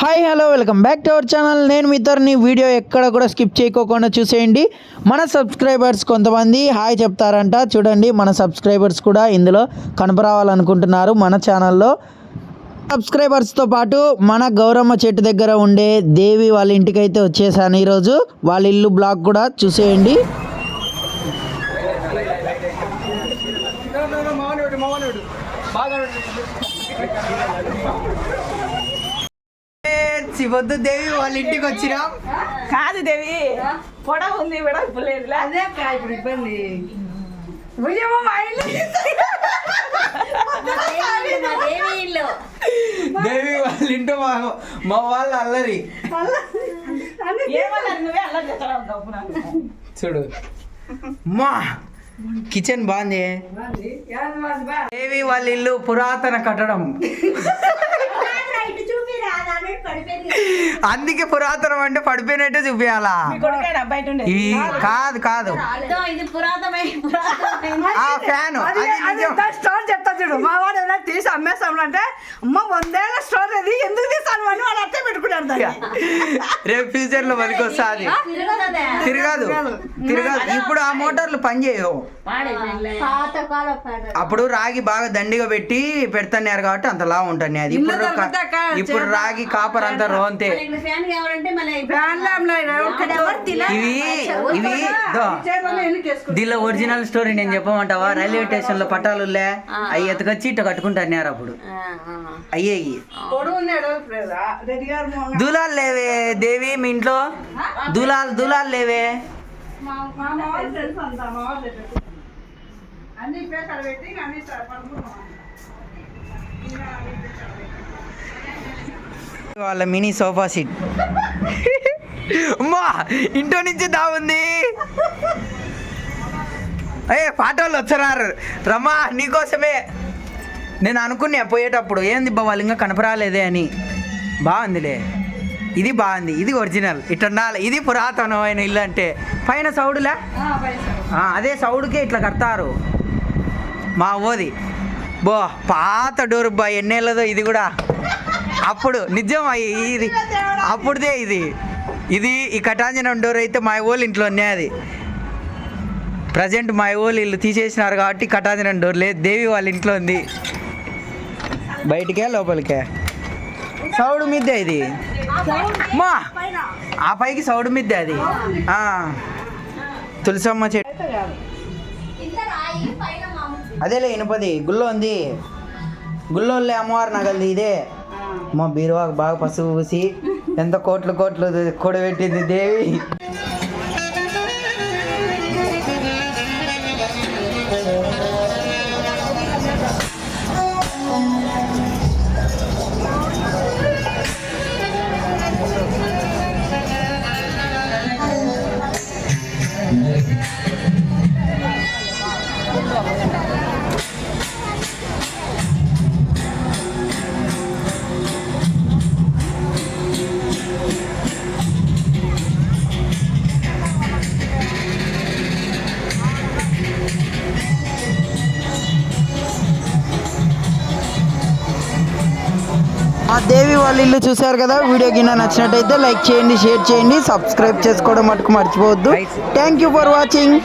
Hi hello welcome back to our channel నేను మీతోని video ఎక్కడ కూడా స్కిప్ చేయకోకుండా చూసేయండి. మన సబ్స్క్రైబర్స్ కొంతమంది హాయ్ చెప్తారంట. చూడండి మన సబ్స్క్రైబర్స్ కూడా ఇందులో కనపరావాలనుకుంటున్నారు మన ఛానల్లో సబ్స్క్రైబర్స్తో పాటు మన గౌరమ్మ చెట్టు దగ్గర ఉండే దేవి వాళ్ళ ఇంటికైతే వచ్చేసాను ఈరోజు. వాళ్ళ ఇల్లు బ్లాగ్ కూడా చూసేయండి. శివద్దు దేవి వాళ్ళ ఇంటికి వచ్చినాం. కాదు దేవి పొడవు ఉంది లేదు అదే ఇప్పుడు ఇబ్బంది. దేవి వాళ్ళ ఇంటి మా మా వాళ్ళ అల్లరి. చూడు. మా కిచెన్ బాగుంది. దేవి వాళ్ళ ఇల్లు పురాతన కట్టడం. అందుకే పురాతనం అంటే పడిపోయినట్టే చూపించాలా ఇవి కాదు కాదు. ఆ ఫ్యాన్. స్టోర్ చెప్తా చూడు. మా వాడు ఏమైనా తీసి అమ్మేస్తాం అంటే అమ్మ వందేళ్ళ స్టోర్ అది. ఎందుకు తీసాను అని వాడు అట్టే పెట్టుకున్నాడు రేపు ఫ్యూచర్లో మనకి వస్తుంది తిరగదు. తిరగదు. ఇప్పుడు ఆ మోటార్లు పనిచేయవు అప్పుడు రాగి బాగా దండిగా పెట్టి పెడుతున్నారు కాబట్టి అంత లావు ఉంటుంది. అది ఇప్పుడు ఇప్పుడు రాగి కాపర్ అంతా రోంతే. ఫ్యాన్ కావాలంటే మళ్ళీ ఇవి ఇవి దో, దీనిలో ఒరిజినల్ స్టోరీ నేను చెప్పమంటావా? రైల్వే స్టేషన్లో పట్టాలులే అవి ఎత్తుకొచ్చి ఇట్ట కట్టుకుంటున్నారు అప్పుడు. అయ్యేయి దూలాలు లేవే దేవి మీ ఇంట్లో? దూలాలు దూలాలు లేవే? అన్ని పేపర్ పెట్టి అన్ని పడుకున్నాం. వాళ్ళ మినీ సోఫా సీట్. అమ్మా ఇంట్లో నుంచి దావుంది ఏ పాటోళ్ళు వచ్చరారు. రమ్మా నీకోసమే నేను అనుకున్నా పోయేటప్పుడు ఏంది బా వాళ్ళు ఇంకా కనపరాలేదే అని. బాగుందిలే. ఇది బాగుంది. ఇది ఒరిజినల్. ఇట్లా ఉండాలి. ఇది పురాతనమైన ఇల్లు అంటే. పైన సౌడులే? ఆ, అదే సౌడుకే ఇట్లా కడతారు. మా ఓది. బో పాత డోర్ బా ఎన్నేళ్ళదో ఇది కూడా. అప్పుడు నిజం అయ్యి ఇది అప్పుడుదే ఇది. ఇది ఈ కటాంజనం డోర్ అయితే మా ఓళ్ళు ఇంట్లో ఉన్నాయి అది ప్రజెంట్ మా ఓళ్ళు ఇల్లు తీసేసినారు కాబట్టి కటాంజనం డోర్ లేదు. దేవి వాళ్ళ ఇంట్లో ఉంది. బయటికే లోపలికే. సౌడు మిద్దే ఇది. మా ఆ పైకి సౌడు మిద్దే అది. తులసమ్మ చెట్టు. అదేలే ఇనుపది. గుళ్ళో ఉంది. గుళ్ళోళ్ళే అమ్మవారి నగలది ఇదే. మా బీరువాకు బాగా పసుపు పూసి ఎంత కోట్లు కోట్లు కూడబెట్టింది దేవి. దేవి వాళ్ళ ఇల్లు చూశారు కదా? వీడియో కింద నచ్చినట్టయితే లైక్ చేయండి షేర్ చేయండి సబ్స్క్రైబ్ చేసుకోవడం మటుకు మర్చిపోవద్దు. Thank you for watching